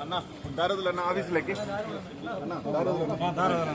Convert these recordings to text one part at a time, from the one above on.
అన్నా దారదులు అన్న ఆఫీసులకి అన్న దారదులు దారదులు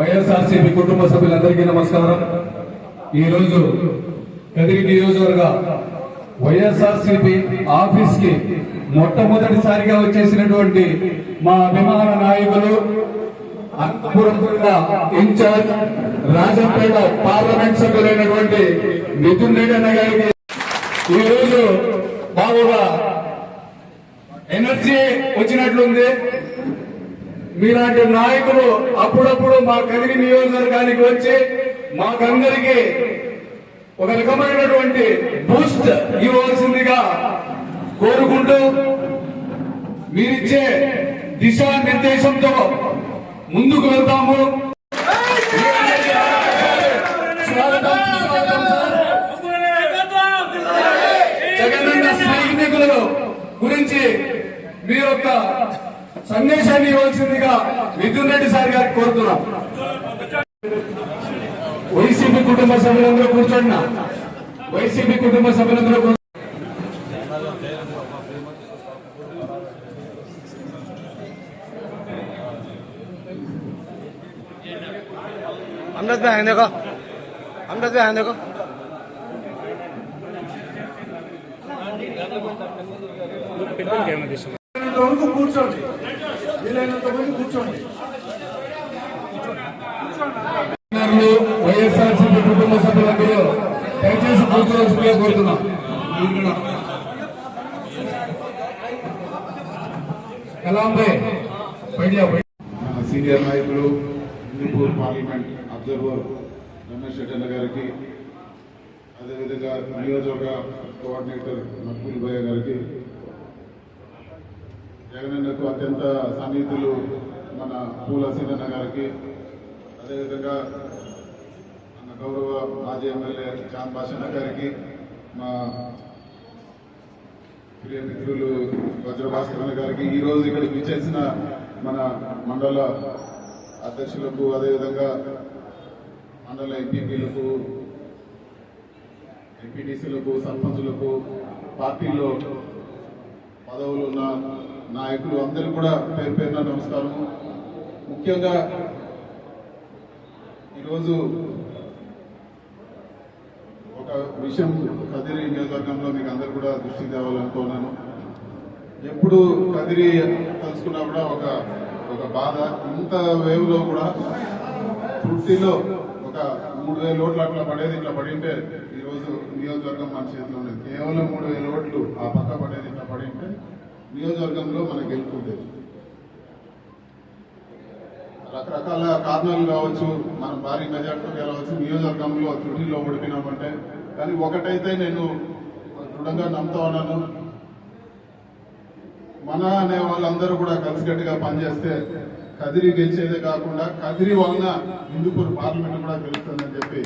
వైఎస్ఆర్సీపీ కుటుంబ సభ్యులందరికీ నమస్కారం. ఈ రోజు కదిరి నియోజకవర్గ వైఎస్ఆర్సీపీ ఆఫీస్కి మొట్టమొదటిసారిగా వచ్చేసినటువంటి మా అభిమాన నాయకులు అనంతపురం జిల్లా ఇన్ఛార్జ్ రాజంపేట పార్లమెంట్ సభ్యులైనటువంటి మిథున్ రెడ్డి అన్న గారికి ఈ రోజు బాబుగా ఎనర్జీ వచ్చినట్లుంది. మీలాంటి నాయకులు అప్పుడప్పుడు మా కదిరి నియోజకవర్గానికి వచ్చి మాకందరికి ఒక రకమైనటువంటి బూస్ట్ ఇవ్వాల్సిందిగా కోరుకుంటూ మీరిచ్చే దిశానిర్దేశంతో ముందుకు వెళ్తాము. సందేశాన్ని ఇవ్వాల్సిందిగా మిథున్ రెడ్డి సార్ గారికి కోరుతున్నాం. వైసీపీ కుటుంబ సభ్యులందరూ కూర్చోండి. వైసీపీ కుటుంబ సభ్యులందరూ అందుకో అమృత్ భాయ్ అందుకో వీలైనంత వరకు కూర్చోండి. వీలైనంత వరకు కూర్చోండి వైఎస్ఆర్సీపీ కుటుంబ సభ్యులందరూ దయచేసి కూర్చోవలసిందిగా కోరుతున్నాం. సీనియర్ నాయకులు హిందూపూర్ పార్లమెంట్ అబ్జర్వర్ రమేష్ రెడ్డి గారికి అదేవిధంగా నియోజకవర్గ కోఆర్డినేటర్ మక్బూల్ భయ్య గారికి జగనన్నకు అత్యంత సన్నిహితులు మన పూల సీనన్న గారికి అదేవిధంగా మన గౌరవ మాజీ ఎమ్మెల్యే చాంద్ భాషన్న గారికి మా ప్రియ మిత్రులు వజ్రభాస్కరణ గారికి ఈ రోజు ఇక్కడికి విచ్చేసిన మన మండల అధ్యక్షులకు అదేవిధంగా మండల ఎంపీపీలకు ఎంపీటీసీలకు సర్పంచులకు పార్టీలో పదవులు ఉన్న నాయకులు అందరూ కూడా పేరు పేరున నమస్కారం ముఖ్యంగా ఈరోజు ఒక విషయం కదిరి నియోజకవర్గంలో మీకు అందరు కూడా దృష్టికి తేవాలనుకున్నాను. ఎప్పుడు కదిరి తలుచుకున్నా కూడా ఒక ఒక బాధ ఇంత వేవ్లో కూడా తృప్తిలో ఒక మూడు వేల ఓట్లు అట్లా పడేది ఇట్లా పడింటే ఈరోజు నియోజకవర్గం మన చేతిలో ఉండేది కేవలం మూడు వేల ఓట్లు ఆ పక్క పడేది ఇట్లా పడింటే నియోజకవర్గంలో మనకు గెలుపుండేది రకరకాల కారణాలు కావచ్చు మనం భారీ మెజార్టీతో గెలవచ్చు నియోజకవర్గంలో త్రుటిలో ఓడిపోయినామంటే కానీ ఒకటైతే నేను దృఢంగా నమ్ముతా ఉన్నాను. మన అనే వాళ్ళందరూ కూడా కలిసికట్టుగా పనిచేస్తే కదిరి గెలిచేదే కాకుండా కదిరి వలన హిందూపూర్ పార్లమెంట్ కూడా గెలుస్తుందని చెప్పి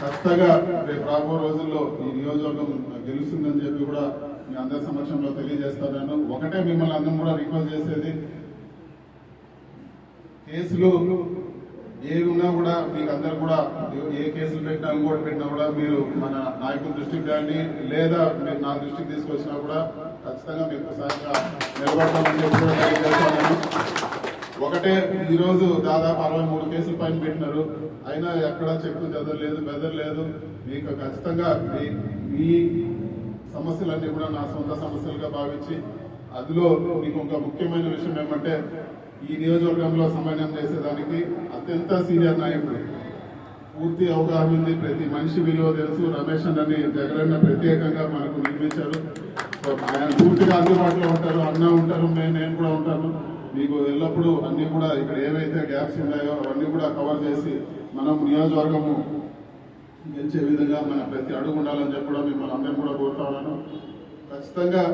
ఖచ్చితంగా రేపు రాబో రోజుల్లో ఈ నియోజకవర్గం గెలుస్తుందని చెప్పి కూడా మీ అందరి సమక్షంలో తెలియజేస్తాను. ఒకటే మిమ్మల్ని అందరం కూడా రిక్వెస్ట్ చేసేది కేసులు ఏవి ఉన్నా కూడా మీకు అందరు కూడా ఏ కేసులు పెట్టినా ఇంకోటి పెట్టినా కూడా మీరు మన నాయకుల దృష్టికి కానీ లేదా మీరు నా దృష్టికి తీసుకొచ్చినా కూడా ఖచ్చితంగా మీకు సహాయంగా నిలబడతామని చెప్పి కూడా ఒకటే ఈరోజు దాదాపు అరవై మూడు కేసులు పైన పెట్టినారు. అయినా ఎక్కడా చెప్పు చెదరలేదు బెదరలేదు మీకు ఖచ్చితంగా మీ మీ సమస్యలన్నీ కూడా నా సొంత సమస్యలుగా భావించి అందులో మీకు ఒక ముఖ్యమైన విషయం ఏమంటే ఈ నియోజకవర్గంలో సమన్వయం చేసేదానికి అత్యంత సీనియర్ నాయకుడు. పూర్తి అవగాహన ఉంది. ప్రతి మనిషి విలువ తెలుసు. రమేష్ అన్నని జగనన్న ప్రత్యేకంగా మనకు నిర్మించారు. ఆయన పూర్తిగా అందుబాటులో ఉంటారు. అన్న ఉంటారు. నేను నేను కూడా ఉంటాను. మీకు ఎల్లప్పుడూ అన్నీ కూడా ఇక్కడ ఏవైతే గ్యాప్స్ ఉన్నాయో అవన్నీ కూడా కవర్ చేసి మనం నియోజకవర్గము గెలిచే విధంగా మన ప్రతి అడుగు ఉండాలని చెప్పి కూడా మిమ్మల్ని అందరినీ కూడా కోరుతా ఉన్నాను. ఖచ్చితంగా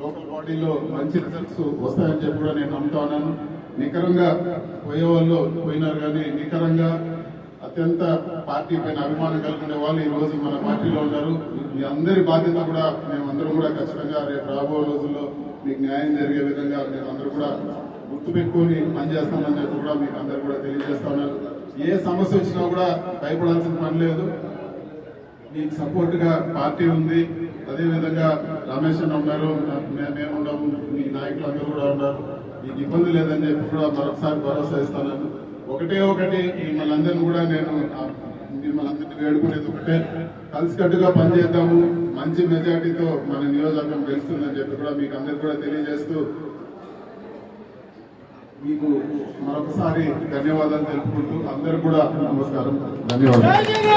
లోకల్ బాడీలో మంచి రిజల్ట్స్ వస్తాయని చెప్పి కూడా నేను నమ్ముతా ఉన్నాను. నికరంగా పోయే పోయినారు కానీ నికరంగా అత్యంత పార్టీ పైన అభిమానం కలిగిన వాళ్ళు ఈరోజు మన పార్టీలో ఉన్నారు. మీ అందరి బాధ్యత కూడా మేమందరం కూడా ఖచ్చితంగా రేపు రాబో రోజుల్లో మీకు న్యాయం జరిగే విధంగా మేమందరూ అందరూ కూడా గుర్తుపెట్టుకొని పనిచేస్తామని చెప్పి కూడా మీకు అందరు కూడా తెలియజేస్తా ఉన్నారు. ఏ సమస్య వచ్చినా కూడా భయపడాల్సిన పని లేదు. మీకు సపోర్ట్గా పార్టీ ఉంది. అదేవిధంగా రమేష్ అన్న ఉన్నారు. మేము ఉన్నాము మీ నాయకులు అందరూ కూడా ఉన్నారు. మీకు ఇబ్బంది లేదని చెప్పి కూడా మరొకసారి భరోసా ఇస్తాను ఒకటే ఒకటి మిమ్మల్ని అందరినీ కూడా నేను మిమ్మల్ని అందరినీ వేడుకునేది ఒకటే. కలిసికట్టుగా పనిచేద్దాము. మంచి మెజార్టీతో మన నియోజకవర్గం గెలుస్తుందని చెప్పి కూడా మీకు అందరికీ కూడా తెలియజేస్తూ మీకు మరొకసారి ధన్యవాదాలు తెలుపుకుంటూ అందరు కూడా నమస్కారం. ధన్యవాదాలు.